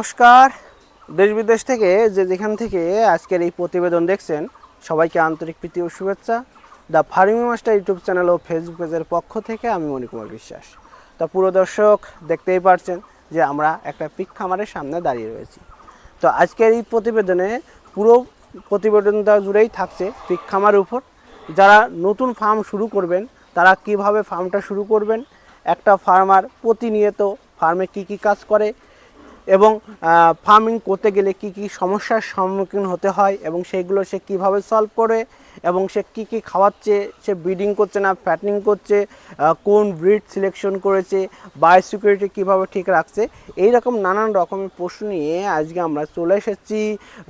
নমস্কার। দেশ বিদেশ থেকে যে যেখান থেকে আজকের এই প্রতিবেদন দেখছেন, সবাইকে আন্তরিক প্রীতি ও শুভেচ্ছা। The farming master YouTube channel O Facebook পেজের পক্ষ থেকে আমি মণিকুমার বিশ্বাস। তা পুরো দর্শক দেখতেই পারছেন যে আমরা একটা পিক খামারের সামনে দাঁড়িয়ে রয়েছি। তো আজকের এই প্রতিবেদনে পুরো প্রতিবেদনটা জুড়েই থাকছে পিক খামারের উপর। যারা নতুন ফার্ম শুরু করবেন, তারা কীভাবে ফার্মটা শুরু করবেন, একটা ফার্মার প্রতিনিয়ত ফার্মে কি কি কাজ করে এবং ফার্মিং করতে গেলে কি কি সমস্যার সম্মুখীন হতে হয় এবং সেগুলো সে কীভাবে সলভ করে এবং সে কি কি খাওয়াচ্ছে, সে ব্রিডিং করছে না ফ্যাটনিং করছে কোন ব্রিড সিলেকশন করেছে বায়োসিকিউরিটি কীভাবে ঠিক রাখছে এই রকম নানান রকমের প্রশ্ন নিয়ে আজকে আমরা চলে এসেছি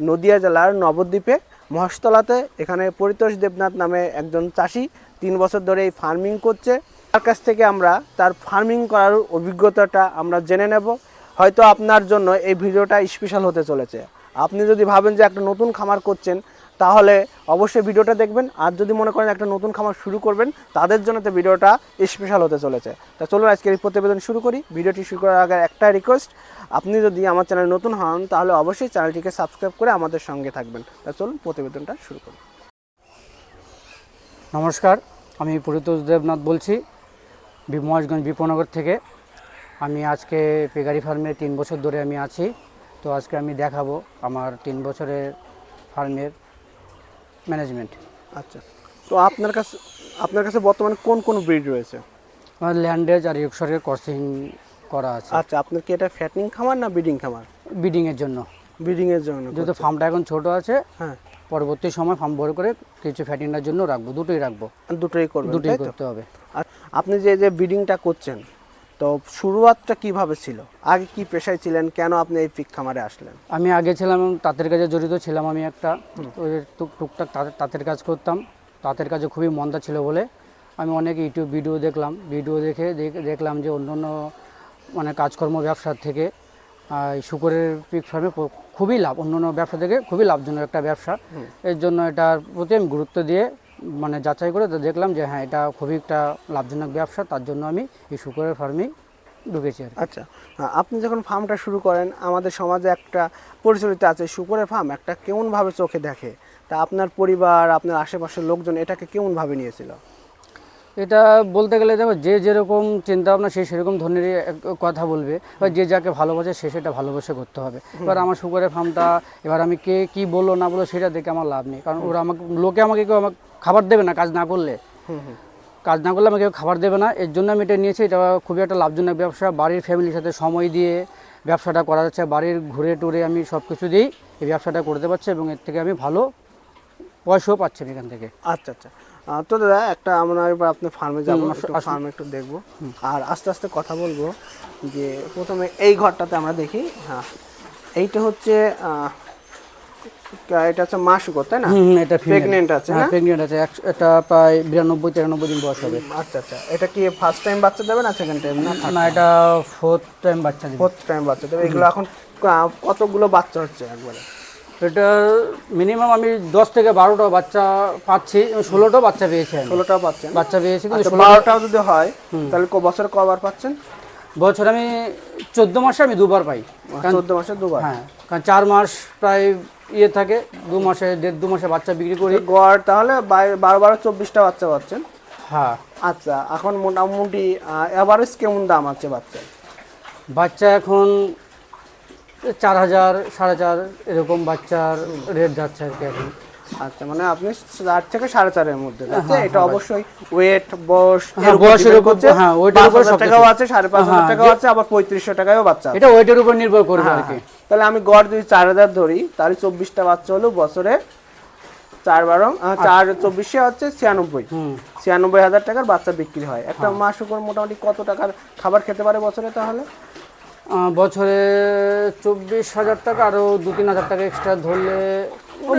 নদিয়া জেলার নবদ্বীপে, মহেশতলাতে। এখানে পরিতোষ দেবনাথ নামে একজন চাষি, তিন বছর ধরে এই ফার্মিং করছে। তার কাছ থেকে আমরা তার ফার্মিং করার অভিজ্ঞতাটা আমরা জেনে নেব। হয়তো আপনার জন্য এই ভিডিওটা স্পেশাল হতে চলেছে। আপনি যদি ভাবেন যে একটা নতুন খামার করছেন, তাহলে অবশ্যই ভিডিওটা দেখবেন। আর যদি মনে করেন একটা নতুন খামার শুরু করবেন, তাদের জন্য তো ভিডিওটা স্পেশাল হতে চলেছে। তা চলুন আজকের এই প্রতিবেদন শুরু করি। ভিডিওটি শুরু করার আগে একটা রিকোয়েস্ট আপনি যদি আমার চ্যানেল নতুন হন, তাহলে অবশ্যই চ্যানেলটিকে সাবস্ক্রাইব করে আমাদের সঙ্গে থাকবেন। তা চলুন প্রতিবেদনটা শুরু করি। নমস্কার, আমি পরিতোষ দেবনাথ বলছি বি- মহেশগঞ্জ বিপনগর থেকে। আমি আজকে পেগারি ফার্মে তিন বছর ধরে আমি আছি। তো আজকে আমি দেখাবো আমার তিন বছরের ফার্মের ম্যানেজমেন্ট আচ্ছা। তো আপনার কাছে আপনার কাছে বর্তমানে কোন কোন ব্রিড রয়েছে? আমার ল্যান্ডেজ আর ইয়কশরের ক্রসিং করা আছে। আচ্ছা আপনার কি এটা ফ্যাটনিং খামার না ব্রিডিং খামার? ব্রিডিংয়ের জন্য। ব্রিডিংয়ের জন্য যেহেতু ফার্মটা এখন ছোট আছে হ্যাঁ। পরবর্তী সময় ফার্ম বড় করে কিছু ফ্যাটিংটার জন্য রাখব দুটোই রাখব। দুটোই করবেন দুটোই করতে হবে। আর আপনি যে যে ব্রিডিংটা করছেন তো শুরুয়াতটা কীভাবে ছিল? আগে কি পেশায় ছিলেন? কেন আপনি এই পিক খামারে আসলেন? আমি আগে ছিলাম তাঁতের কাজে জড়িত ছিলাম আমি একটা। ওই টুক- টুকটাক তাঁতের- কাজ করতাম। তাঁতের কাজে খুবই মন্দা ছিল বলে আমি অনেক ইউটিউব ভিডিও দেখলাম। ভিডিও দেখে দেখ- দেখলাম যে অন্য অন্য মানে কাজকর্ম ব্যবসার থেকে শুকরের পিক ফার্মে খুবই লাভ অন্য অন্য ব্যবসা থেকে খুবই লাভজনক একটা ব্যবসা। এর জন্য এটার প্রতি আমি গুরুত্ব দিয়ে মানে যাচাই করে তো দেখলাম যে হ্যাঁ এটা খুবই একটা লাভজনক ব্যবসা তার জন্য আমি এই শুকরের ফার্মেই ঢুকেছি আর আচ্ছা আপনি যখন ফার্মটা শুরু করেন আমাদের সমাজে একটা পরিচালিত আছে শুকরের ফার্ম একটা কেমনভাবে চোখে দেখে? তা আপনার পরিবার আপনার আশেপাশের লোকজন এটাকে কেমনভাবে নিয়েছিল? এটা বলতে গেলে দেখো যে যেরকম চিন্তা ভাবনা সে সেরকম ধরনের কথা বলবে। বা যে যাকে ভালোবাসে সে সেটা ভালোবেসে করতে হবে। এবার আমার শুকরের ফার্মটা এবার আমি কে কি বলল না বলল সেটা দেখে আমার লাভ নেই। কারণ ওরা আমাকে লোকে আমাকে কেউ আমাকে খাবার দেবে না কাজ না করলে। কাজ না করলে আমাকে খাবার দেবে না। এর জন্য আমি এটা নিয়েছি এটা খুবই একটা লাভজনক ব্যবসা। বাড়ির ফ্যামিলির সাথে সময় দিয়ে ব্যবসাটা করা যাচ্ছে। বাড়ির ঘুরে টুরে আমি সব কিছু দিয়েই এই ব্যবসাটা করতে পারছি এবং এর থেকে আমি ভালো পয়সাও পাচ্ছি এখান থেকে। আচ্ছা আচ্ছা। তো দাদা একটা আমরা এবার আপনার ফার্মে যাব ফার্মে একটু দেখব। আর আস্তে আস্তে কথা বলব যে প্রথমে এই ঘরটাতে আমরা দেখি। হ্যাঁ এইটা হচ্ছে এটা হচ্ছে মা শুকর তাই না? এটা প্রেগনেন্ট আছে হ্যাঁ না? প্রেগনেন্ট আছে। এটা প্রায় বিরানব্বই তিরানব্বই দিন বয়স হবে। আচ্ছা আচ্ছা। এটা কি ফার্স্ট টাইম বাচ্চা দেবে না সেকেন্ড টাইম না না এটা ফোর্থ টাইম বাচ্চা দিবে। ফোর্থ টাইম বাচ্চা দেবে। এগুলো এখন কতগুলো বাচ্চা হচ্ছে একবারে? এটা মিনিমাম আমি দশ থেকে বারোটা বাচ্চা পাচ্ছি ষোলোটা বাচ্চা পেয়েছি ষোলোটা পাচ্ছেন? বাচ্চা পেয়েছি কিন্তু আচ্ছা, বারোটাও যদি হয় তাহলে ক বছরে কবার পাচ্ছেন? বছর আমি চোদ্দ মাসে আমি দুবার পাই। চোদ্দ মাসে দুবার? হ্যাঁ কারণ চার মাস প্রায় ইয়ে থাকে দু মাসে দেড় দু মাসে বাচ্চা বিক্রি করি। গড় তাহলে বারো বারো চব্বিশটা বাচ্চা পাচ্ছেন? হ্যাঁ। আচ্ছা এখন মোটামুটি অ্যাভারেজ কেমন দাম আছে বাচ্চা বাচ্চা এখন চার হাজার সাড়ে চার এরকম বাচ্চার রেট যাচ্ছে আর কি এখন। আচ্ছা মানে আপনি চার থেকে সাড়ে চারের মধ্যে এটা অবশ্যই ওয়েট বয়স হ্যাঁ, বয়সের উপর, হ্যাঁ, পাঁচ উপর টাকাও আছে সাড়ে পাঁচ হাজার হ্যাঁ, টাকাও আছে আবার পঁয়ত্রিশশো টাকাও বাচ্চা এটা ওয়েটের উপর নির্ভর করবে আর হ্যাঁ, কি। হ্যাঁ। তাহলে আমি গড় যদি চার হাজার ধরি তাহলে চব্বিশটা বাচ্চা হলো বছরে চার বারো চার চব্বিশে হচ্ছে ছিয়ানব্বই। ছিয়ানব্বই হাজার টাকার বাচ্চা বিক্রি হয়। একটা মাস উপর মোটামুটি কত টাকার খাবার খেতে পারে বছরে তাহলে? বছরে চব্বিশ হাজার টাকা আরও দু তিন হাজার টাকা এক্সট্রা ধরলে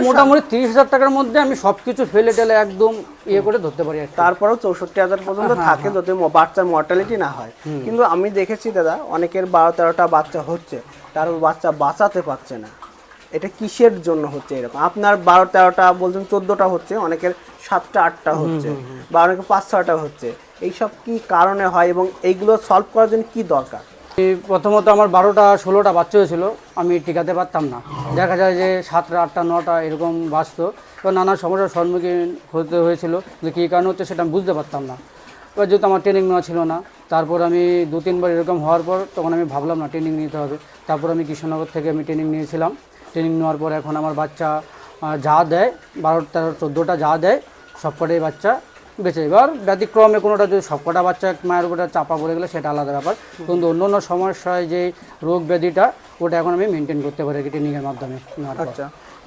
মোটামুটি তিরিশ হাজার টাকার মধ্যে আমি সব কিছু ফেলে টেলে একদম ইয়ে করে ধরতে পারি তারপরেও চৌষট্টি হাজার পর্যন্ত থাকে যদি বাচ্চার মর্টালিটি না হয়। কিন্তু আমি দেখেছি দাদা অনেকের বারো তেরোটা বাচ্চা হচ্ছে। তার বাচ্চা বাঁচাতে পারছে না। এটা কিসের জন্য হচ্ছে এরকম? আপনার বারো তেরোটা বলছেন চোদ্দোটা হচ্ছে অনেকের সাতটা আটটা হচ্ছে বা অনেকের পাঁচ ছটা হচ্ছে। এইসব কি কারণে হয় এবং এইগুলো সলভ করার জন্য কি দরকার? এই প্রথমত আমার বারোটা ষোলোটা বাচ্চা হয়েছিল আমি টিকাতে পারতাম না। দেখা যায় যে সাতটা আটটা নটা এরকম বাঁচতো তো নানা সমস্যার সম্মুখীন হতে হয়েছিল যে কী কারণ হচ্ছে সেটা আমি বুঝতে পারতাম না। এবার যেহেতু আমার ট্রেনিং নেওয়া ছিল না, তারপর আমি দু তিনবার এরকম হওয়ার পর তখন আমি ভাবলাম না ট্রেনিং নিতে হবে তারপর আমি কৃষ্ণনগর থেকে আমি ট্রেনিং নিয়েছিলাম ট্রেনিং নেওয়ার পর এখন আমার বাচ্চা যা দেয়, বারো, তেরো, চোদ্দোটা যা দেয়, সবকটাই বাচ্চা বেঁচে। এবার ব্যতিক্রমে কোনোটা যদি সবকটা বাচ্চা মায়ের উপরে চাপা পড়ে গেলে সেটা আলাদা ব্যাপার কিন্তু অন্য অন্য সমস্যায় যে রোগ ব্যাধিটা, ওটা এখন আমি মেনটেন করতে পারি ট্রেনিংয়ের মাধ্যমে। আচ্ছা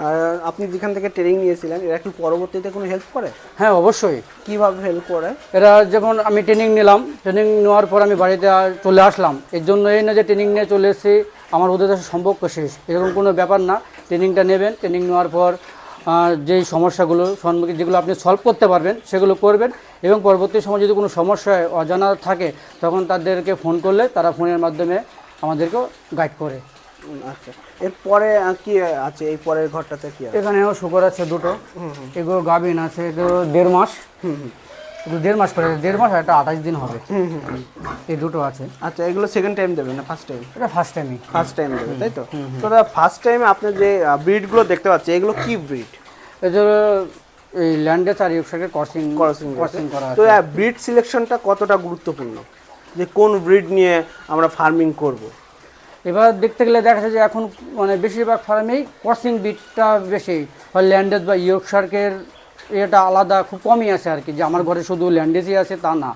আর আপনি যেখান থেকে ট্রেনিং নিয়েছিলেন এরা কি পরবর্তীতে কোনো হেল্প করে? হ্যাঁ অবশ্যই। কীভাবে হেল্প করে? এরা যখন আমি ট্রেনিং নিলাম ট্রেনিং নেওয়ার পর আমি বাড়িতে চলে আসলাম। এর জন্য এই না যে ট্রেনিং নিয়ে চলে এসেছি আমার ওদের সাথে সম্পর্ক শেষ। এরকম কোনো ব্যাপার না। ট্রেনিংটা নেবেন ট্রেনিং নেওয়ার পর যেই সমস্যাগুলো সম্মুখীন যেগুলো আপনি সলভ করতে পারবেন সেগুলো করবেন। এবং পরবর্তী সময় যদি কোনো সমস্যায় অজানা থাকে তখন তাদেরকে ফোন করলে তারা ফোনের মাধ্যমে আমাদেরকেও গাইড করে। আচ্ছা। এরপরে কি আছে এই পরের ঘরটাতে কি আছে? এখানেও শুকর আছে দুটো। এগুলো গাভিন আছে এগুলো দেড় মাস। এগুলো দেড় মাস করে দেড় মাস আর একটা আঠাশ দিন হবে। এই দুটো আছে। আচ্ছা এগুলো সেকেন্ড টাইম দেবেন না ফার্স্ট টাইম এটা ফার্স্ট টাইমই ফার্স্ট টাইম দেবে তাই তো? তো ফার্স্ট টাইমে আপনি যে ব্রিডগুলো দেখতে পাচ্ছেন এগুলো কি ব্রিড এদের এই ল্যান্ডেস আর ইউকসাকে ক্রসিং ক্রসিং ক্রসিং করা তো ব্রিড সিলেকশনটা কতটা গুরুত্বপূর্ণ? যে কোন ব্রিড নিয়ে আমরা ফার্মিং করব? এবার দেখতে গেলে দেখা যাচ্ছে যে এখন মানে বেশিরভাগ ফার্মেই ক্রসিং বিটটা বেশি। হয় ল্যান্ডেজ বা ইয়র্কশার্কের এটা আলাদা খুব কমই আছে আর কি। যে আমার ঘরে শুধু ল্যান্ডেজই আছে তা না।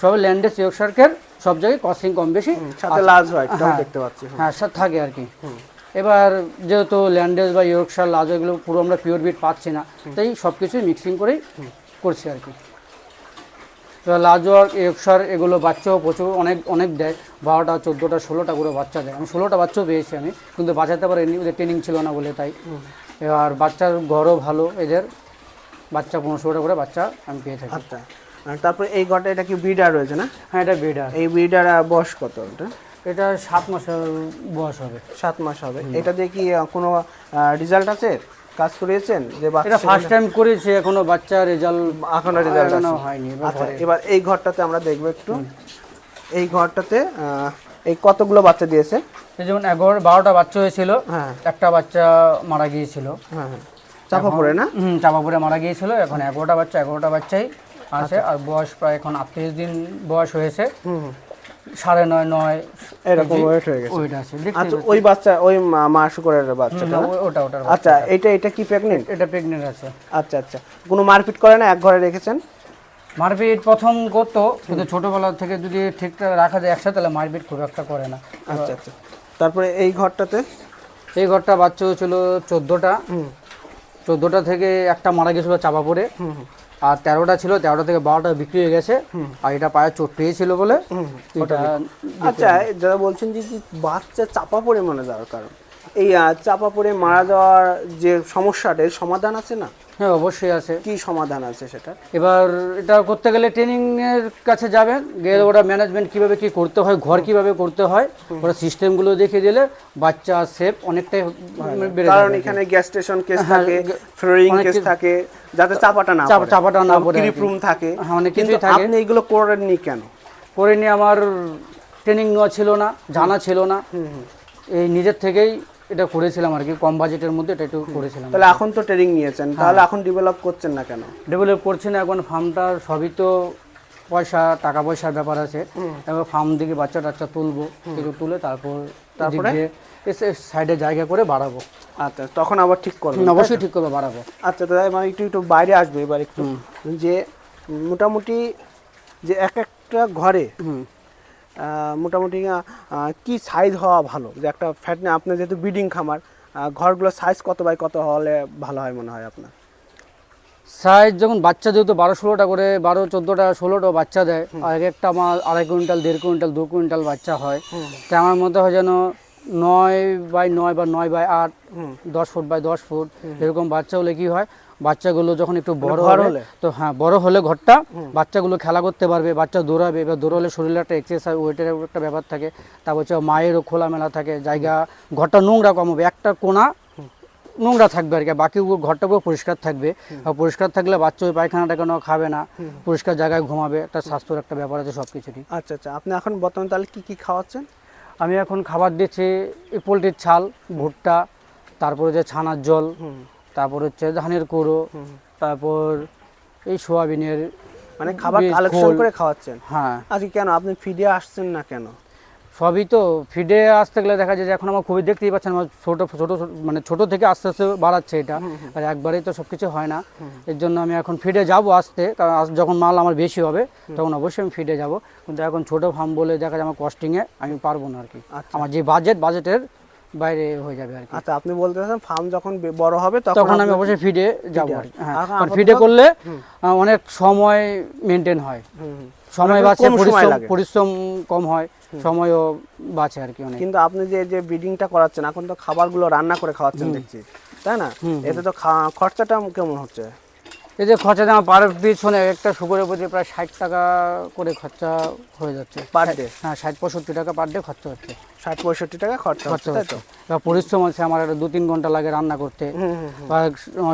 সব ল্যান্ডেস ইয়র্কশার্কের সব জায়গায় ক্রসিং কম বেশি। সাথে লাজ হ্যাঁ। দেখতে পাচ্ছি হ্যাঁ স্যার থাকে আর কি। এবার যেহেতু ল্যান্ডেজ বা ইয়র্কশার লাজ এগুলো পুরো আমরা পিওর বিট পাচ্ছি না তাই সব কিছুই মিক্সিং করেই করছি আর কি। লাজোয়ার ইয়র্কশার এগুলো বাচ্চাও প্রচুর অনেক অনেক দেয়। বারোটা চোদ্দোটা ষোলোটা করে বাচ্চা দেয়। আমি ষোলোটা বাচ্চাও পেয়েছি আমি কিন্তু বাঁচাতে পারিনি ওদের ট্রেনিং ছিল না বলে তাই। এবার বাচ্চার ঘরও ভালো এদের বাচ্চা পনেরো ষোলোটা করে বাচ্চা আমি পেয়ে থাকি। আচ্ছা। আর তারপরে এই ঘরটা এটা কি ব্রিডার রয়েছে না? হ্যাঁ এটা বেডার এই ব্রিডার বয়স কত এটা এটা সাত মাসের বয়স হবে। সাত মাস হবে। এটা দিয়ে কি কোনো রেজাল্ট আছে কাজ করিয়েছেন? যে এটা বাচ্চা ফার্স্ট টাইম করেছে এখনও বাচ্চা রেজাল্ট এখনও রেজাল্ট হয়নি আচ্ছা এবার এই ঘরটাতে আমরা দেখব একটু। এই ঘরটাতে এই কতগুলো বাচ্চা দিয়েছে? এই যেমন এগারো বারোটা বাচ্চা হয়েছিল হ্যাঁ। একটা বাচ্চা মারা গিয়েছিল। হ্যাঁ হ্যাঁ। চাপা পড়ে না? হুম চাপাপুরে মারা গিয়েছিল এখন এগারোটা বাচ্চা এগারোটা বাচ্চাই আছে আর বয়স প্রায় এখন আটত্রিশ দিন বয়স হয়েছে। সাড়ে নয় নয় এরকম ওয়েট হয়ে গেছে। ওইট আছে। আচ্ছা ওই বাচ্চা ওই মা- শুকরের বাচ্চাটা না, না? ওটা আচ্ছা এটা এটা কি প্রেগনেন্ট এটা প্রেগনেন্ট আছে। আচ্ছা আচ্ছা। কোনো মারপিট করে না? এক ঘরে রেখেছেন? মারপিট প্রথম করতো কিন্তু ছোটবেলা থেকে যদি ঠিকঠাক রাখা যায় একসাথে তাহলে মারপিট খুব একটা করে না। আচ্ছা আচ্ছা। তারপরে এই ঘরটাতে? এই ঘরটা বাচ্চা হয়েছিল চোদ্দোটা। চোদ্দোটা থেকে একটা মারা গেছিল চাপা পড়ে। আর তেরোটা ছিল তেরোটা থেকে বারোটা বিক্রি হয়ে গেছে। আর এটা পায়ে চোট পেয়েছিল বলে। আচ্ছা যারা বলছেন যে বাচ্চা চাপা পড়ে দরকার যাওয়ার কারণ। এই চাপা পড়ে মারা যাওয়ার যে সমস্যাটা এর সমাধান আছে না? হ্যাঁ অবশ্যই আছে। কি সমাধান আছে সেটা? এবার এটা করতে গেলে ট্রেনিং এর কাছে যাবেন গেলে ওরা ম্যানেজমেন্ট কীভাবে কি করতে হয় ঘর কীভাবে করতে হয় ওরা সিস্টেমগুলো দেখে দিলে বাচ্চা সেফ অনেকটাই বেড়ে কারণ এখানে গ্যাস স্টেশন কেস হ্যাঁ, থাকে ফ্লোরিং কেস থাকে যাতে চাপাটা না চাপ- চাপাটা না পড়ে ক্লিপ রুম থাকে। হ্যাঁ, অনেক কিন্তু থাকে। আপনি এগুলো করেননি কেন? করে নিয়ে আমার ট্রেনিং নেওয়া ছিল না জানা ছিল না। এই নিজের থেকেই এটা করেছিলাম আর কি কম বাজেটের মধ্যে এটা একটু করেছিলাম। তাহলে এখন তো ট্রেনিং নিয়েছেন তাহলে এখন ডেভেলপ করছেন না কেন? ডেভেলপ করছি না এখন ফার্মটার সবই তো পয়সা টাকা পয়সার ব্যাপার আছে। এবার ফার্ম দিকে বাচ্চা টাচ্চা তুলবো কিছু তুলে তারপর তারপরে? সাইডে জায়গা করে বাড়াবো। আচ্ছা তখন আবার ঠিক করবেন অবশ্যই ঠিক করে বাড়াবো। আচ্ছা দাদা মানে একটু একটু বাইরে আসবে এবার একটু। যে মোটামুটি যে এক একটা ঘরে মোটামুটি কি সাইজ হওয়া ভালো? যে একটা ফ্যাট না আপনার যেহেতু বিডিং খামার ঘরগুলোর সাইজ কত বাই কত হলে ভালো হয় মনে হয় আপনার? সাইজ যখন বাচ্চা যেহেতু বারো ষোলোটা করে বারো চোদ্দোটা ষোলোটা বাচ্চা দেয় আর এক একটা মাল আড়াই কুইন্টাল দেড় কুইন্টাল দু কুইন্টাল বাচ্চা হয়। তাই আমার মধ্যে হয় যেন নয় বাই নয় বা নয় বাই আট দশ ফুট বাই দশ ফুট এরকম বাচ্চা হলে কি হয় বাচ্চাগুলো যখন একটু বড় ঘর হলে? তো হ্যাঁ বড় হলে ঘরটা বাচ্চাগুলো খেলা করতে পারবে বাচ্চা দৌড়াবে এবার দৌড়ালে শরীরে একটা এক্সারসাইজ ওয়েটের একটা ব্যাপার থাকে তারপর হচ্ছে মায়েরও খোলামেলা থাকে জায়গা ঘরটা নোংরা কম হবে একটা কোনা নোংরা থাকবে আর কি বাকি ঘরটা পুরো পরিষ্কার থাকবে। পরিষ্কার থাকলে বাচ্চা ওই পায়খানাটা কেন খাবে না পরিষ্কার জায়গায় ঘুমাবে একটা স্বাস্থ্যের একটা ব্যাপার আছে সব কিছুরই আচ্ছা আচ্ছা আপনি এখন বর্তমানে তাহলে কী কী খাওয়াচ্ছেন? আমি এখন খাবার দিচ্ছি পোলট্রির ছাল ভুট্টা তারপরে যে ছানার জল তারপর হচ্ছে ধানের কুড়ো তারপর এই সোয়াবিনের মানে খাবার কালেকশন করে খাওয়াচ্ছেন? হ্যাঁ। আজকে কেন? আপনি ফিডে আসছেন না কেন? সবই তো ফিডে আসতে গেলে দেখা যায় যে এখন আমার খুবই দেখতেই পাচ্ছেন আমার ছোট ছোট ছোট- মানে ছোট থেকে আস্তে আস্তে বাড়াচ্ছে এটা। আর একবারেই তো সব কিছু হয় না। এর জন্য আমি এখন ফিডে যাব আসতে কারণ যখন মাল আমার বেশি হবে তখন অবশ্যই আমি ফিডে যাব। কিন্তু এখন ছোট ফার্ম বলে দেখা যায় আমার কস্টিংয়ে আমি পারব না আর কি। আচ্ছা। আমার যে বাজেট বাজেটের বাইরে হয়ে যাবে আর কি। আচ্ছা আপনি বলতে চাচ্ছেন ফার্ম যখন বড় হবে তখন আমি অবশ্যই ফিডে যাব আর হ্যাঁ ফিডে করলে অনেক সময় মেনটেন হয়। সময় বাঁচে পরিশ্রম পরিশ্রম কম হয় সময়ও বাঁচে আর কি অনেক। কিন্তু আপনি যে যে ব্রিডিংটা করাচ্ছেন এখন তো খাবারগুলো রান্না করে খাওয়াচ্ছেন দেখছি তাই না? এতে তো খরচাটা কেমন হচ্ছে? এই যে খরচা দাম পার পিছনে একটা শুকুরের প্রতি প্রায় ষাট টাকা করে খরচা হয়ে যাচ্ছে। পার ডে হ্যাঁ ষাট পঁয়ষট্টি টাকা পার ডে খরচা হচ্ছে। ষাট পঁয়ষট্টি টাকা খরচা হচ্ছে তাই তো? পরিশ্রম আছে আমার একটা দু তিন ঘণ্টা লাগে রান্না করতে। বা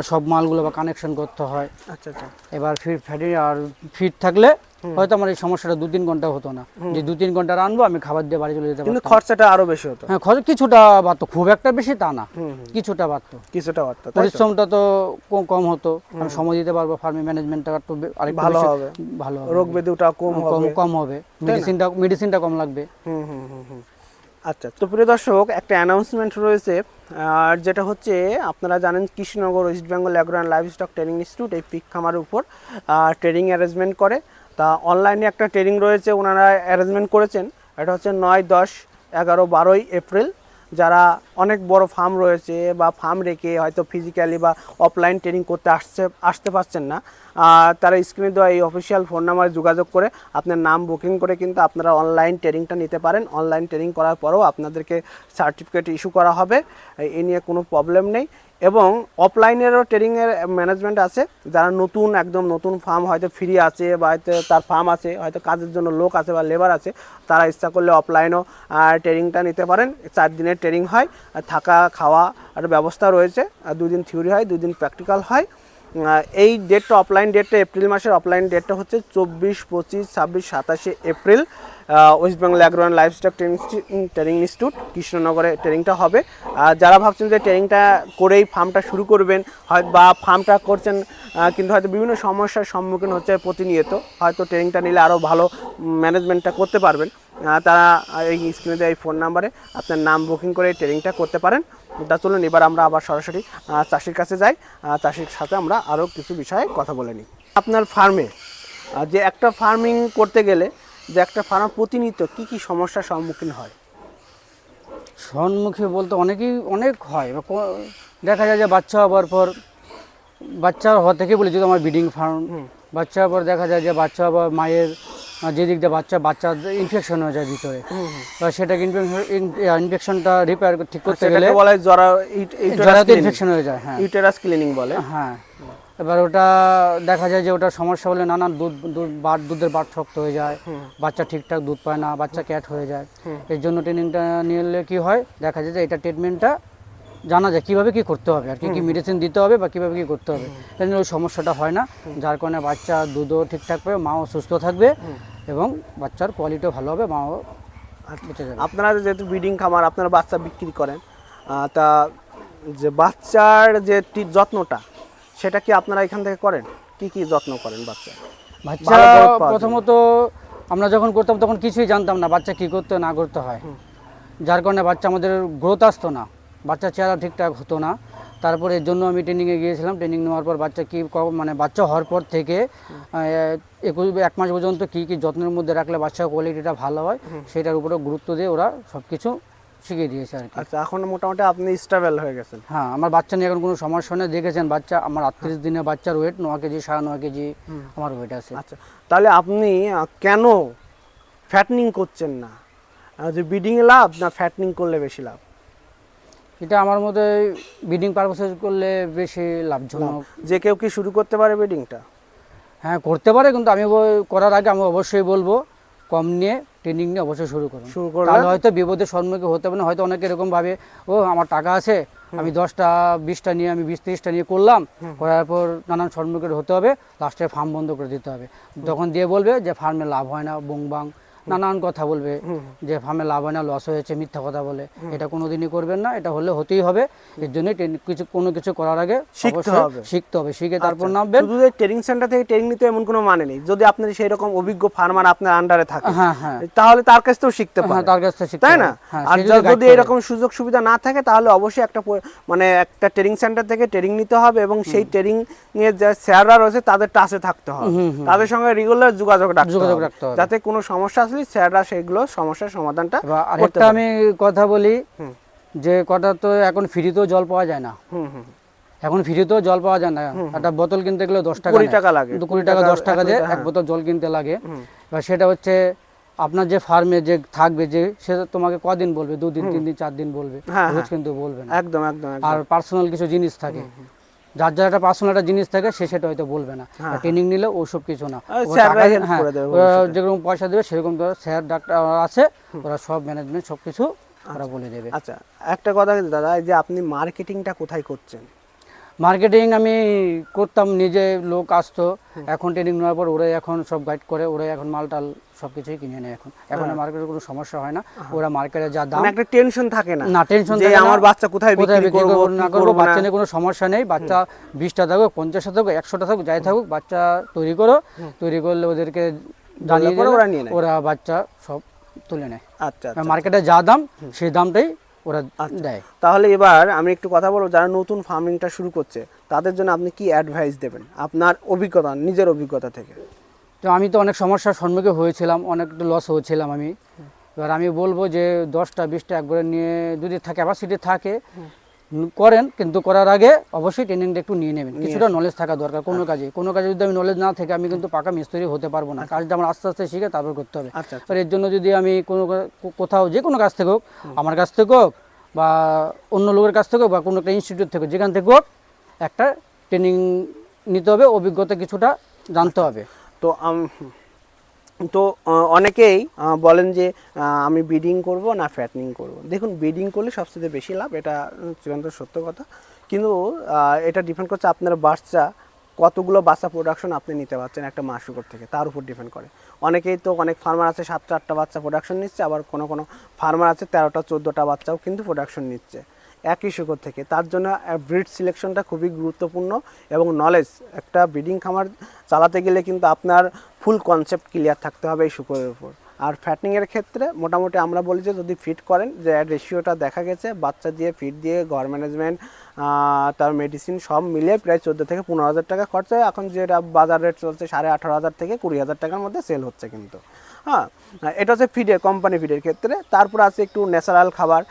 সব মালগুলো বা কানেকশন করতে হয়। আচ্ছা আচ্ছা। এবার ফিট ফ্যাটি আর ফিট থাকলে হয়তো আমার এই সমস্যাটা দু তিন ঘণ্টা হতো না। যে দু তিন ঘণ্টা রানবো আমি খাবার দিয়ে বাড়ি চলে যেতে কিন্তু খরচাটা আরও বেশি হতো। হ্যাঁ খরচ কিছুটা বাড়তো খুব একটা বেশি তা না। কিছুটা বাড়তো। কিছুটা বাড়তো? পরিশ্রমটা তো কম হতো। আমি সময় দিতে পারব ফার্মে ম্যানেজমেন্টটা একটু আরেকটু ভালো হবে। ভালো রোগ ব্যাধিটাও কম কম হবে। মেডিসিনটা মেডিসিনটা কম লাগবে। হুম হুম হুম। আচ্ছা তো প্রিয় দর্শক, একটা অ্যানাউন্সমেন্ট রয়েছে, আর যেটা হচ্ছে, আপনারা জানেন Krishnanagar West Bengal agro and livestock training institute এই পিক খামার উপর ট্রেনিং অ্যারেঞ্জমেন্ট করে। তা অনলাইনে একটা ট্রেনিং রয়েছে, ওনারা অ্যারেঞ্জমেন্ট করেছেন। এটা হচ্ছে নয়, দশ, এগারো, বারোই এপ্রিল যারা অনেক বড় ফার্ম রয়েছে বা ফার্ম রেখে হয়তো ফিজিক্যালি বা অফলাইন ট্রেনিং করতে আসছে, আসতে পারছেন না তারা স্ক্রিনে দেওয়া এই অফিসিয়াল ফোন নাম্বারে যোগাযোগ করে আপনার নাম বুকিং করে কিন্তু আপনারা অনলাইন ট্রেনিংটা নিতে পারেন। অনলাইন ট্রেনিং করার পরেও আপনাদেরকে সার্টিফিকেট ইস্যু করা হবে। এ নিয়ে কোনো প্রবলেম নেই। এবং অফলাইনেরও ট্রেনিংয়ের ম্যানেজমেন্ট আছে। যারা নতুন, একদম নতুন ফার্ম হয়তো ফ্রি আছে বা হয়তো তার ফার্ম আছে, হয়তো কাজের জন্য লোক আছে বা লেবার আছে, তারা ইচ্ছা করলে অফলাইনও ট্রেনিংটা নিতে পারেন। চার দিনের ট্রেনিং হয়। থাকা, খাওয়া, আর ব্যবস্থা রয়েছে। আর দুই দিন থিওরি হয় দুই দিন প্র্যাকটিক্যাল হয়। এই ডেটটা অফলাইন ডেটটা এপ্রিল মাসের অফলাইন ডেটটা হচ্ছে চব্বিশ, পঁচিশ, ছাব্বিশ, সাতাশে April West Bengal and livestock training training institute কৃষ্ণনগরে ট্রেনিংটা হবে। আর যারা ভাবছেন যে ট্রেনিংটা করেই ফার্মটা শুরু করবেন, হয় বা ফার্মটা করছেন কিন্তু হয়তো বিভিন্ন সমস্যার সম্মুখীন হচ্ছে প্রতিনিয়ত, হয়তো ট্রেনিংটা নিলে আরও ভালো ম্যানেজমেন্টটা করতে পারবেন। তারা এই স্ক্রিনে দেওয়া এই ফোন নাম্বারে আপনার নাম বুকিং করে ট্রেনিংটা করতে পারেন। তা চলুন এবার আমরা আবার সরাসরি চাষির কাছে যাই। চাষির সাথে আমরা আরও কিছু বিষয়ে কথা বলে নিই। আপনার ফার্মে যে একটা ফার্মিং করতে গেলে যে একটা ফার্ম প্রতিনিয়ত কি কি সমস্যার সম্মুখীন হয়? সম্মুখে বলতে অনেকেই অনেক হয়। দেখা যায় যে বাচ্চা হওয়ার পর বাচ্চা হওয়া থেকে বলি যদি আমার ব্রিডিং ফার্ম বাচ্চা হওয়ার পর দেখা যায় যে বাচ্চা বা মায়ের যে দিক দিয়ে বাচ্চা বাচ্চা ইনফেকশন হয়ে যায় ভিতরে। সেটাকে ইনফেকশনটা রিপেয়ার ঠিক করতে গেলে বলা জরা জরাতে ইনফেকশন হয়ে যায় হ্যাঁ। ইউটেরাস ক্লিনিং বলে। হ্যাঁ। এবার ওটা দেখা যায় যে ওটা সমস্যা হলে নানান দুধ দুধ বাট দুধের বাট শক্ত হয়ে যায়। বাচ্চা ঠিকঠাক দুধ পায় না বাচ্চা ক্যাট হয়ে যায়। এর জন্য ট্রেনিংটা নিলে কি হয়? দেখা যায় যে এটা ট্রিটমেন্টটা জানা যায় কীভাবে কী করতে হবে আর কি কী মেডিসিন দিতে হবে বা কীভাবে কী করতে হবে। তাই জন্য ওই সমস্যাটা হয় না। যার কারণে বাচ্চা দুধও ঠিকঠাক পাবে মাও সুস্থ থাকবে। এবং বাচ্চার কোয়ালিটিও ভালো হবে মাও বেঁচে যাবে। আপনারা যেহেতু ব্রিডিং খামার আপনারা বাচ্চা বিক্রি করেন তা যে বাচ্চার যে যত্নটা সেটা কি আপনারা এখান থেকে করেন? কি কি যত্ন করেন বাচ্চা? বাচ্চা। প্রথমত আমরা যখন করতাম তখন কিছুই জানতাম না বাচ্চা কি করতে না করতে হয়। যার কারণে বাচ্চা আমাদের গ্রোথ আসতো না। বাচ্চার চেহারা ঠিকঠাক হতো না। তারপরে এর জন্য আমি ট্রেনিংয়ে গিয়েছিলাম। ট্রেনিং নেওয়ার পর বাচ্চা কী মানে বাচ্চা হওয়ার পর থেকে একুশ এক মাস পর্যন্ত কী কী যত্নের মধ্যে রাখলে বাচ্চার কোয়ালিটিটা ভালো হয় সেটার উপরে গুরুত্ব দিয়ে ওরা সব কিছু শিখিয়ে দিয়েছে আর কি। আচ্ছা এখন মোটামুটি আপনি স্টেবল হয়ে গেছেন। হ্যাঁ আমার বাচ্চা নিয়ে এখন কোনো সমস্যা নেই দেখেছেন বাচ্চা আমার আটত্রিশ দিনে বাচ্চার ওয়েট ন কেজি সাড়ে ন কেজি আমার ওয়েট আছে। আচ্ছা তাহলে আপনি কেন ফ্যাটনিং করছেন না? যে ব্রিডিংয়ে লাভ না ফ্যাটনিং করলে বেশি লাভ? এটা আমার মতে ব্রিডিং পারপাসে করলে বেশি লাভজনক। যে কেউ কি শুরু করতে পারে ব্রিডিংটা হ্যাঁ করতে পারে কিন্তু আমি করার আগে আমি অবশ্যই বলব কম নিয়ে ট্রেনিং নিয়ে অবশ্যই শুরু করুন। শুরু করলে? তাহলে হয়তো বিপদের সম্মুখীন হতে পারে হয়তো অনেকে এরকম ভাবে ও আমার টাকা আছে আমি দশটা বিশটা নিয়ে আমি বিশ তিরিশটা নিয়ে করলাম করার পর নানান সম্মুখীন হতে হবে লাস্টে ফার্ম বন্ধ করে দিতে হবে। তখন দিয়ে বলবে যে ফার্মে লাভ হয় না বংবাং নানান কথা বলবে যে ফার্মে লাভ হয় না লস হয়েছে মিথ্যা কথা বলে। এটা কোনোদিনই করবেন না এটা হলে হতেই হবে। এর জন্য কিছু কোনো কিছু করার আগে শিখতে হবে। শিখতে হবে শিখে তারপর নামবেন। শুধু ট্রেনিং সেন্টার থেকে ট্রেনিং নিতে এমন কোনো মানে নেই। যদি আপনার সেই রকম অভিজ্ঞ ফার্মার আপনার আন্ডারে থাকে হ্যাঁ হ্যাঁ। তাহলে তার কাছ থেকেও শিখতে হ্যাঁ পারে তার কাছ থেকে শিখতে তাই না? আর যদি এরকম সুযোগ সুবিধা না থাকে তাহলে অবশ্যই একটা মানে একটা ট্রেনিং সেন্টার থেকে ট্রেনিং নিতে হবে এবং সেই ট্রেনিং এর যে স্যাররা রয়েছে তাদের টাচে থাকতে হবে। তাদের সঙ্গে রেগুলার যোগাযোগ যোগাযোগ রাখতে হবে। যাতে কোনো সমস্যা আসলে স্যাররা সেগুলো সমস্যার সমাধানটা আরেকটা আমি কথা বলি যে কটা তো এখন ফ্রিতেও জল পাওয়া যায় না। এখন ফ্রিতেও জল পাওয়া যায় না। একটা বোতল কিনতে গেলে দশ টাকা কুড়ি। টাকা লাগে। কুড়ি টাকা দশ টাকা দিয়ে এক বোতল জল কিনতে লাগে। এবার সেটা হচ্ছে আপনার যে ফার্মে যে থাকবে যে সে তোমাকে কদিন বলবে? দুদিন তিন দিন চার দিন বলবে? হ্যাঁ, রোজ হ্যাঁ। কিন্তু বলবে না। একদম একদম। আর পার্সোনাল কিছু জিনিস থাকে। যার যার একটা পার্সোনাল একটা জিনিস থাকে সে সেটা হয়তো বলবে না। ট্রেনিং নিলে ওসব কিছু না। হ্যাঁ, যেরকম পয়সা দেবে সেরকম স্যার ডাক্তার আছে ওরা সব ম্যানেজমেন্ট সব কিছু ওরা বলে দেবে। আচ্ছা একটা কথা দাদা যে আপনি মার্কেটিংটা কোথায় করছেন? মার্কেটিং আমি করতাম নিজে লোক আসতো। এখন ট্রেনিং নেওয়ার পর ওরাই এখন সব গাইড করে ওরাই এখন মাল টাল সব কিছুই কিনে নেয় এখন। এখন মার্কেটের কোনো সমস্যা হয় না। ওরা মার্কেটে যা দাম মানে একটা টেনশন থাকে না। না টেনশন যে আমার বাচ্চা কোথায় বিক্রি করব না করব বাচ্চা নিয়ে কোনো সমস্যা নেই। বাচ্চা বিশটা থাকুক পঞ্চাশটা থাকুক একশোটা থাকুক যাই থাকুক বাচ্চা তৈরি করো। তৈরি করলে ওদেরকে জানিয়ে ওরা নিয়ে নেয়। ওরা বাচ্চা সব তুলে নেয়। আচ্ছা আচ্ছা। মার্কেটে যা দাম সেই দামটাই ওরা দেয়। তাহলে এবার আমি একটু কথা বলব যারা নতুন ফার্মিংটা শুরু করছে তাদের জন্য আপনি কি অ্যাডভাইস দেবেন? আপনার অভিজ্ঞতা নিজের অভিজ্ঞতা থেকে। তো আমি তো অনেক সমস্যার সম্মুখীন হয়েছিলাম অনেক লস হয়েছিলাম আমি। এবার আমি বলব যে দশটা বিশটা একবারে নিয়ে যদি থাকে ক্যাপাসিটি থাকে করেন কিন্তু করার আগে অবশ্যই ট্রেনিংটা একটু নিয়ে নেবেন। কিছুটা নলেজ থাকা দরকার কোনো কাজে। কোনো কাজে যদি আমি নলেজ না থাকে আমি কিন্তু পাকা মিস্ত্রি হতে পারব না। কাজটা আমার আস্তে আস্তে শিখে তারপর করতে হবে। আচ্ছা এবার এর জন্য যদি আমি কোনো কোথাও যে কোনো কাজ থেকে হোক আমার কাছ থেকে হোক বা অন্য লোকের কাছ থেকে হোক বা কোনো একটা ইনস্টিটিউট থেকে যেখান থেকে হোক একটা ট্রেনিং নিতে হবে অভিজ্ঞতা কিছুটা জানতে হবে। তো তো অনেকেই বলেন যে আমি ব্রিডিং করব না ফ্যাটনিং করব। দেখুন, ব্রিডিং করলে সবচেয়ে বেশি লাভ, এটা চূড়ান্ত সত্য কথা। কিন্তু এটা ডিপেন্ড করছে আপনার বাচ্চা, কতগুলো বাচ্চা প্রোডাকশন আপনি নিতে পারছেন একটা মাস শুকর থেকে, তার উপর ডিপেন্ড করে। অনেকেই তো, অনেক ফার্মার আছে, সাতটা আটটা বাচ্চা প্রোডাকশন নিচ্ছে, আবার কোনো কোনো ফার্মার আছে তেরোটা, চোদ্দোটা বাচ্চাও কিন্তু প্রোডাকশন নিচ্ছে। একই শুকর থেকে। তার জন্য ব্রিড সিলেকশনটা খুবই গুরুত্বপূর্ণ এবং নলেজ একটা ব্রিডিং খামার চালাতে গেলে কিন্তু আপনার ফুল কনসেপ্ট ক্লিয়ার থাকতে হবে এই শুকরের উপর। আর ফ্যাটনিংয়ের ক্ষেত্রে মোটামুটি আমরা বলি যে, যদি ফিট করেন, যে রেশিওটা দেখা গেছে, বাচ্চা দিয়ে ফিট দিয়ে, ঘর ম্যানেজমেন্ট তার মেডিসিন সব মিলিয়ে প্রায় চোদ্দ থেকে পনেরো হাজার টাকা খরচা হয়। এখন যেটা বাজার রেট চলছে সাড়ে আঠারো হাজার থেকে কুড়ি হাজার টাকার মধ্যে সেল হচ্ছে কিন্তু। হ্যাঁ এটা হচ্ছে ফিডের কোম্পানি ফিডের ক্ষেত্রে। তারপর আছে একটু ন্যাচারাল খাবার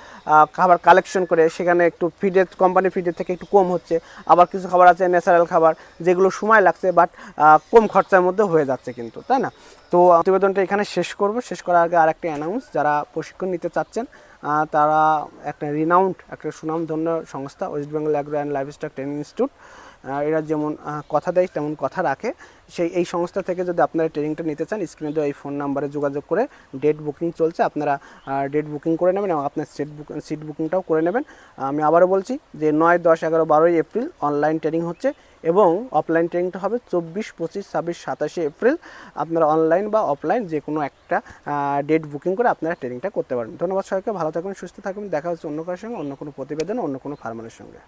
খাবার কালেকশন করে, সেখানে একটু ফিডের কোম্পানি ফিডের থেকে একটু কম হচ্ছে। আবার কিছু খাবার আছে ন্যাচারাল খাবার, যেগুলো সময় লাগছে বাট কম খরচার মধ্যে হয়ে যাচ্ছে কিন্তু, তাই না? তো প্রতিবেদনটা এখানে শেষ করব। শেষ করার আগে আরেকটা অ্যানাউন্স যারা প্রশিক্ষণ নিতে চাচ্ছেন তারা একটা রিনাউন্ড একটা সুনামধন্য সংস্থা West Bengal agro and livestock training institute এরা যেমন কথা দেয়, তেমন কথা রাখে। সেই, এই সংস্থা থেকে যদি আপনারা ট্রেনিংটা নিতে চান, স্ক্রিনে দেওয়া এই ফোন নাম্বারে যোগাযোগ করে ডেট বুকিং চলছে, আপনারা ডেট বুকিং করে নেবেন এবং আপনার সিট বুক সিট বুকিংটাও করে নেবেন। আমি আবারও বলছি যে নয়, দশ, এগারো, বারোই এপ্রিল অনলাইন ট্রেনিং হচ্ছে এবং অফলাইন ট্রেনিংটা হবে চব্বিশ, পঁচিশ, ছাব্বিশ, সাতাশে এপ্রিল। আপনারা অনলাইন বা অফলাইন যে কোনো একটা ডেট বুকিং করে আপনারা ট্রেনিংটা করতে পারেন ধন্যবাদ সবাইকে, ভালো থাকবেন সুস্থ থাকবেন দেখা হচ্ছে অন্য কারোর সঙ্গে, অন্য কোনো প্রতিবেদন, অন্য কোনো ফার্মারের সঙ্গে।